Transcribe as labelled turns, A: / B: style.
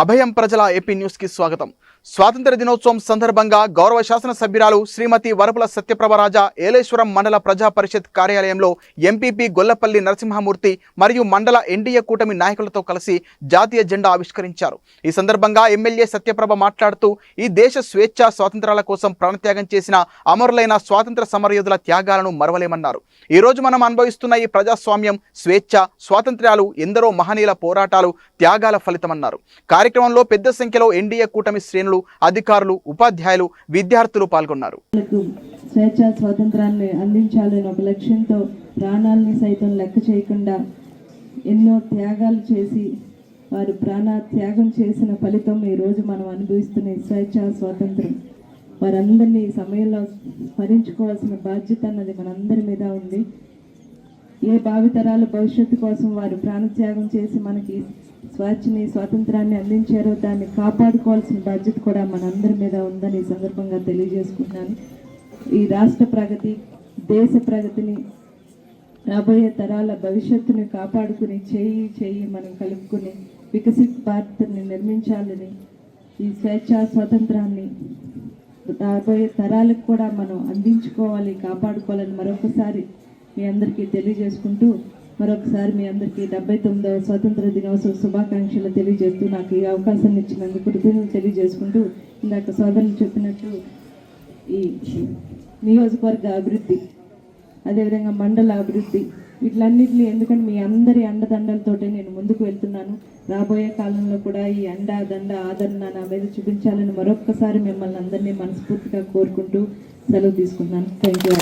A: అభయం ప్రజల ఏపీ న్యూస్కి స్వాగతం. స్వాతంత్ర దినోత్సవం సందర్భంగా గౌరవ శాసన సభ్యురాలు శ్రీమతి వరపుల సత్యప్రభరాజ ఏలేశ్వరం మండల ప్రజా పరిషత్ కార్యాలయంలో ఎంపీపీ గొల్లపల్లి నరసింహమూర్తి మరియు మండల ఎన్డీఏ కూటమి నాయకులతో కలిసి జాతీయ జెండా ఆవిష్కరించారు. ఈ సందర్భంగా ఎమ్మెల్యే సత్యప్రభ మాట్లాడుతూ ఈ దేశ స్వేచ్ఛ స్వాతంత్రాల కోసం ప్రాణత్యాగం చేసిన అమరులైన స్వాతంత్ర సమరయోధుల త్యాగాలను మరవలేమన్నారు. ఈ రోజు మనం అనుభవిస్తున్న ఈ ప్రజాస్వామ్యం స్వేచ్ఛ స్వాతంత్ర్యాలు ఎందరో మహనీయుల పోరాటాలు త్యాగాల ఫలితమన్నారు. కార్యక్రమంలో పెద్ద సంఖ్యలో ఎన్డీఏ కూటమి శ్రేణులు అధికారులు ఉపాధ్యాయులు విద్యార్థులు పాల్గొన్నారు.
B: స్వేచ్ఛ స్వాతంత్రాన్ని అందించాలని ఒక లక్ష్యంతో ప్రాణాలని సైతం లెక్క చేయకుండా ఎన్నో త్యాగాలు చేసి వారు ప్రాణ త్యాగం చేసిన ఫలితం ఈరోజు మనం అనుభవిస్తున్న స్వేచ్ఛ స్వాతంత్రం. వారందరినీ సమయంలో స్మరించుకోవాల్సిన బాధ్యత అన్నది మనందరి మీద ఉంది. ఏ భావితరాల భవిష్యత్తు కోసం వారు ప్రాణత్యాగం చేసి మనకి స్వేచ్ఛని స్వాతంత్రాన్ని అందించారో దాన్ని కాపాడుకోవాల్సిన బాధ్యత కూడా మనందరి మీద ఉందని సందర్భంగా తెలియజేసుకుంటున్నాను. ఈ రాష్ట్ర ప్రగతి దేశ ప్రగతిని రాబోయే తరాల భవిష్యత్తుని కాపాడుకుని చేయి చేయి మనం కలుపుకుని వికసిత్ భారత్ని నిర్మించాలని ఈ స్వేచ్ఛ స్వాతంత్రాన్ని రాబోయే తరాలకు కూడా మనం అందించుకోవాలి కాపాడుకోవాలని మరొకసారి మీ అందరికీ తెలియజేసుకుంటూ మరొకసారి మీ అందరికీ డెబ్బై తొమ్మిదవ స్వాతంత్ర దినోత్సవ శుభాకాంక్షలు తెలియజేస్తూ నాకు ఈ అవకాశం ఇచ్చినందుకు కృతజ్ఞతలు తెలియజేసుకుంటూ ఇందాక సోదరులు చెప్పినట్టు ఈ నియోజకవర్గ అభివృద్ధి అదేవిధంగా మండల అభివృద్ధి వీటిలన్నింటినీ ఎందుకంటే మీ అందరి అండదండలతోటే నేను ముందుకు వెళ్తున్నాను. రాబోయే కాలంలో కూడా ఈ అండ దండ ఆదరణ నా మీద చూపించాలని మరొక్కసారి మిమ్మల్ని అందరినీ మనస్ఫూర్తిగా కోరుకుంటూ సెలవు తీసుకున్నాను థ్యాంక్ యూ